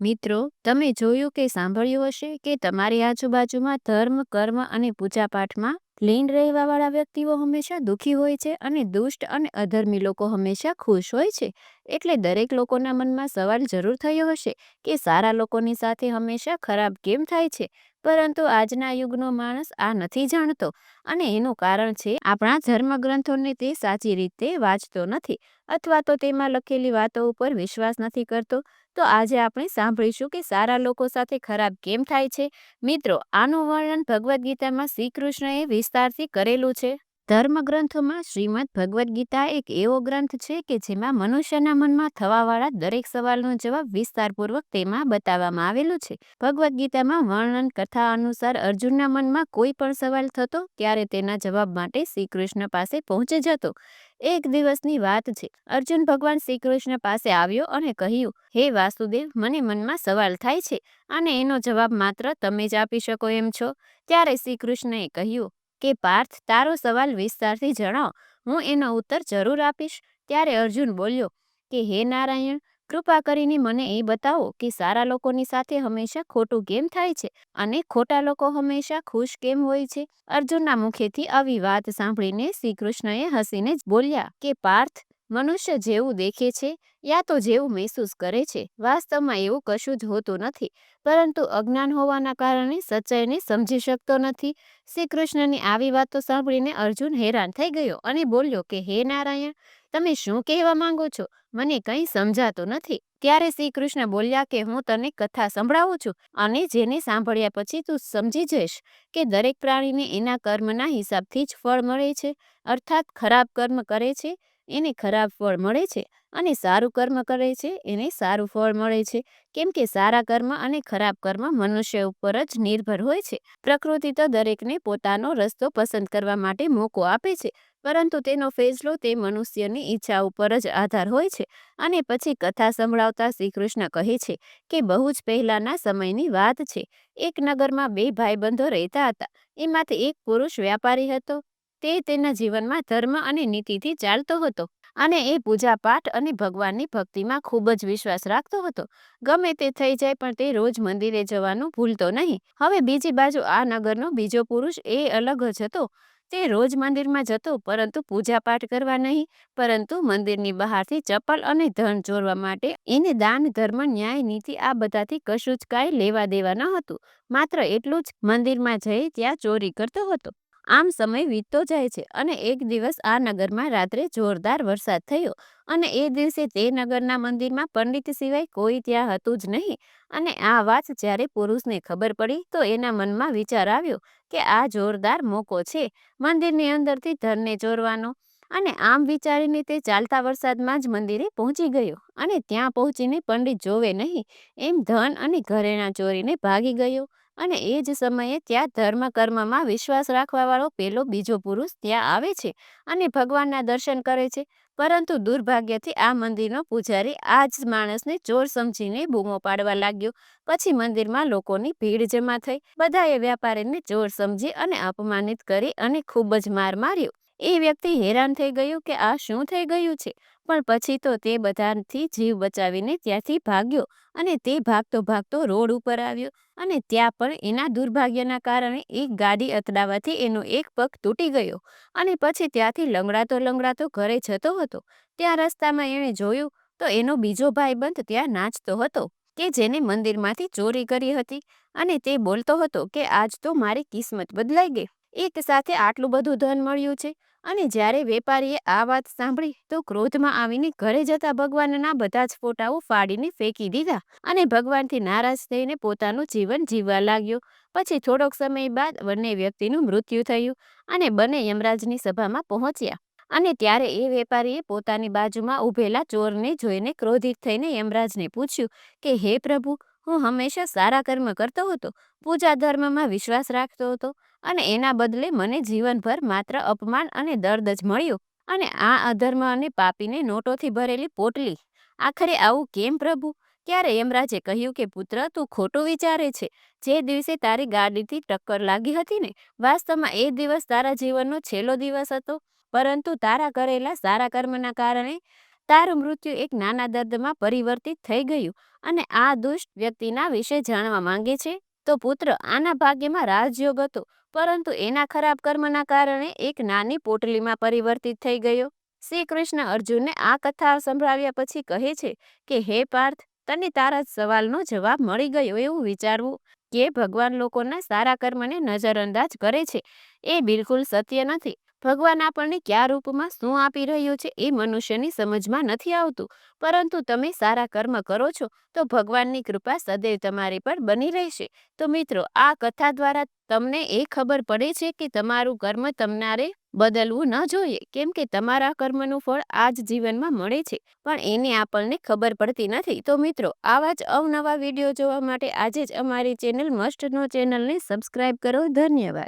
મિત્રો, તમે જોયું કે સાંભળ્યું હશે કે તમારી આજુબાજુમાં ધર્મ, કર્મ અને પૂજાપાઠમાં લીન રહેવાવાળા વ્યક્તિઓ હંમેશા દુઃખી હોય છે અને દુષ્ટ અને અધર્મી લોકો હંમેશા ખુશ હોય છે. એટલે દરેક લોકોના મનમાં સવાલ જરૂર થયો હશે કે સારા લોકોની સાથે હંમેશા ખરાબ કેમ થાય છે? પરંતુ આજના યુગનો માણસ આ નથી જાણતો અને એનું કારણ છે, આપણા ધર્મગ્રંથોને તે સાચી રીતે વાંચતો નથી અથવા તો તેમાં લખેલી વાતો ઉપર વિશ્વાસ નથી કરતો. તો આજે આપણે સાંભળીશું કે સારા લોકો સાથે ખરાબ કેમ થાય છે? મિત્રો, આનું વર્ણન ભગવદ્ ગીતામાં શ્રી કૃષ્ણએ વિસ્તારથી કરેલું છે. ધર્મગ્રંથોમાં શ્રીમદ ભગવદ્ ગીતા એક એવો ગ્રંથ છે કે જેમાં મનુષ્યના મનમાં થવાવાળા દરેક સવાલનો જવાબ વિસ્તારપૂર્વક તેમાં બતાવવામાં આવેલું છે. ભગવદ્ ગીતામાં વર્ણન કથા અનુસાર અર્જુનના મનમાં કોઈ પણ સવાલ થતો ત્યારે તેના જવાબ માટે શ્રીકૃષ્ણ પાસે પહોંચી જતો. એક દિવસની વાત છે. અર્જુન ભગવાન શ્રી કૃષ્ણ પાસે આવ્યો અને કહ્યું, હે વાસુદેવ, મને મનમાં સવાલ થાય છે. અને એનો જવાબ માત્ર તમે જ આપી શકો એમ છો. ત્યારે શ્રી કૃષ્ણએ કહ્યું કે પાર્થ, તારો સવાલ વિસ્તારથી જણાવ. હું એનો ઉત્તર જરૂર આપીશ. ત્યારે અર્જુન બોલ્યો, કે હે નારાયણ, કૃપા કરીને મને એ બતાવો કે સારા લોકોની સાથે હંમેશા ખોટું કેમ થાય છે અને ખોટા લોકો હંમેશા ખુશ કેમ હોય છે? અર્જુનના મુખેથી આવી વાત સાંભળીને શ્રી કૃષ્ણએ હસીને જ બોલ્યા, કે પાર્થ મનુષ્ય જેવું દેખે છે યા તો જેવું મહેસૂસ કરે છે, વાસ્તવમાં એવું કશું જ હોતું નથી. પરંતુ અજ્ઞાન હોવાના કારણે સચ્ચાઈને સમજી શકતો નથી. શ્રી કૃષ્ણની આવી વાતો સાંભળીને અર્જુન હેરાન થઈ ગયો અને બોલ્યો કે, હે નારાયણ, તમે શું કહેવા માંગો છો? મને કંઈ સમજાતું નથી. ત્યારે શ્રી કૃષ્ણ બોલ્યા કે, હું તને કથા સંભળાવું છું અને જેને સાંભળ્યા પછી તું સમજી જઈશ કે દરેક પ્રાણીને એના કર્મના હિસાબથી જ ફળ મળે છે, અર્થાત ખરાબ કર્મ કરે છે એને ખરાબ ફળ મળે છે અને સારું કર્મ કરે છે, એને સારું ફળ મળે છે. કેમ કે સારા કર્મ અને ખરાબ કર્મ મનુષ્ય ઉપર જ નિર્ભર હોય છે. પ્રકૃતિ તો દરેકને પોતાનો રસ્તો પસંદ કરવા માટે મોકો આપે છે, પરંતુ તેનો ફેસલો તે મનુષ્યની ઈચ્છા ઉપર જ આધાર હોય છે અને પછી કથા સંભળાવતા શ્રી કૃષ્ણ કહે છે કે બહુ જ પહેલાના સમયની વાત છે. એક નગરમાં બે ભાઈબંધો રહેતા હતા. એમાંથી એક પુરુષ વ્યાપારી હતો. તે તેના જીવનમાં ધર્મ અને નીતિથી ચાલતો હતો અને એ પૂજા પાઠ અને ભગવાનની ભક્તિમાં ખૂબ જ વિશ્વાસ રાખતો હતો. ગમે તે થઈ જાય પણ તે રોજ મંદિરે જવાનું ભૂલતો નહીં. હવે બીજી બાજુ આ નગરનો બીજો પુરુષ એ અલગ જ હતો. તે રોજ મંદિરમાં જતો પરંતુ પૂજા પાઠ કરવા નહીં, પરંતુ મંદિરની બહારથી ચપ્પલ અને ધન ચોરવા માટે એને દાન, ધર્મ, ન્યાય, નીતિ આ બધાથી કશું જ કાંઈ લેવા દેવા ન હતું. માત્ર એટલું જ મંદિરમાં જઈ ત્યાં ચોરી કરતો હતો. આમ સમય વીતતો જાય છે અને એક દિવસ આ નગરમાં રાત્રે જોરદાર વરસાદ થયો અને એ દિવસે તે નગરના મંદિરમાં પંડિત સિવાય કોઈ ત્યાં હતું જ નહીં. અને આ વાત જ્યારે પુરુષને ખબર પડી તો એના મનમાં વિચાર આવ્યો કે આ જોરદાર મોકો છે મંદિરની અંદરથી ધનને ચોરવાનો. અને આમ વિચારીને તે ચાલતા વરસાદમાં જ મંદિરે પહોંચી ગયો અને ત્યાં પહોંચીને પંડિત જોવે નહીં, એમ ધન અને ઘરેણા ચોરીને ભાગી ગયો અને એ જ સમયે ત્યાં ધર્મ કર્મમાં વિશ્વાસ રાખવાવાળો પેલો બીજો પુરુષ ત્યાં આવે છે અને ભગવાનના દર્શન કરે છે. પરંતુ દુર્ભાગ્યથી આ મંદિરનો પૂજારી આ જ માણસને ચોર સમજીને બૂમો પાડવા લાગ્યો. પછી મંદિરમાં લોકોની ભીડ જમા થઈ. બધાએ વ્યાપારીને ચોર સમજી અને અપમાનિત કરી અને ખૂબ જ માર માર્યો. એ વ્યક્તિ હેરાન થઈ ગયું કે આ શું થઈ ગયું છે? પણ પછી તો તે બધાથી જીવ બચાવીને ત્યાંથી ભાગ્યો અને તે ભાગતો ભાગતો રોડ ઉપર આવ્યો અને ત્યાં પણ એના દુર્ભાગ્યના કારણે એક ગાડી અથડાવાથી એનો એક પગ તૂટી ગયો અને પછી ત્યાંથી લંગડાતો લંગડાતો ઘરે જતો હતો. ત્યાં રસ્તામાં એણે જોયું તો એનો બીજો ભાઈબંધ ત્યાં નાચતો હતો કે જેને મંદિરમાંથી ચોરી કરી હતી અને તે બોલતો હતો કે આજ તો મારી કિસ્મત બદલાઈ ગઈ. એક સાથે આટલું બધું ધન મળ્યું છે. અને જ્યારે વેપારીએ આ વાત સાંભળી, તો ક્રોધમાં આવીને ઘરે જતા ભગવાનના બધા જ ફોટાઓ ફાડીને ફેંકી દીધા અને ભગવાનથી નારાજ થઈને પોતાનું જીવન જીવવા લાગ્યો. પછી થોડોક સમય બાદ બંને વ્યક્તિનું મૃત્યુ થયું અને બંને યમરાજની સભામાં પહોંચ્યા. અને ત્યારે એ વેપારીએ પોતાની બાજુમાં ઉભેલા ચોરને જોઈને ક્રોધિત થઈને યમરાજને પૂછ્યું કે, હે પ્રભુ હું હંમેશા સારા કર્મ કરતો હતો, પૂજા ધર્મમાં વિશ્વાસ રાખતો હતો અને એના બદલે મને જીવનભર માત્ર અપમાન અને દર્દ જ મળ્યું અને આ અધર્મ અને પાપીને નોટોથી ભરેલી પોટલી. આખરે આવું કેમ પ્રભુ? ત્યારે યમરાજે કહ્યું કે, પુત્ર, તું ખોટું વિચારે છે. જે દિવસે તારી ગાડીથી ટક્કર લાગી હતી ને, વાસ્તવમાં એ દિવસ તારા જીવનનો છેલ્લો દિવસ હતો. પરંતુ તારા કરેલા સારા કર્મના કારણે તારું મૃત્યુ એક નાના દર્દમાં પરિવર્તિત થઈ ગયું અને આ દુષ્ટ વ્યક્તિના વિશે જાણવા માંગે છે? તો પુત્ર, આના ભાગ્યમાં રાજયોગ હતો, પરંતુ એના ખરાબ કર્મના કારણે એક નાની પોટલીમાં પરિવર્તિત થઈ ગયો. શ્રી કૃષ્ણ અર્જુનને આ કથા સંભળાવ્યા પછી કહે છે કે, હે પાર્થ, તને તારા સવાલનો જવાબ મળી ગયો એવું વિચારવું કે ભગવાન લોકોના સારા કર્મને નજરઅંદાજ કરે છે. એ બિલકુલ સત્ય નથી. ભગવાન આપણને કયા રૂપમાં શું આપી રહ્યું છે એ મનુષ્યની સમજમાં નથી આવતું. પરંતુ તમે સારા કર્મ કરો છો, તો ભગવાનની કૃપા સદૈવ તમારી પર બની રહેશે. તો મિત્રો, આ કથા દ્વારા તમને એ ખબર પડે છે કે તમારું કર્મ તમારે બદલવું ન જોઈએ. કેમ કે તમારા કર્મનું ફળ આ જ જીવનમાં મળે છે, પણ એને આપણને ખબર પડતી નથી. તો મિત્રો, આવા જ અવનવા વીડિયો જોવા માટે આજે જ અમારી ચેનલ મસ્ટનો ચેનલને સબસ્ક્રાઈબ કરો. ધન્યવાદ.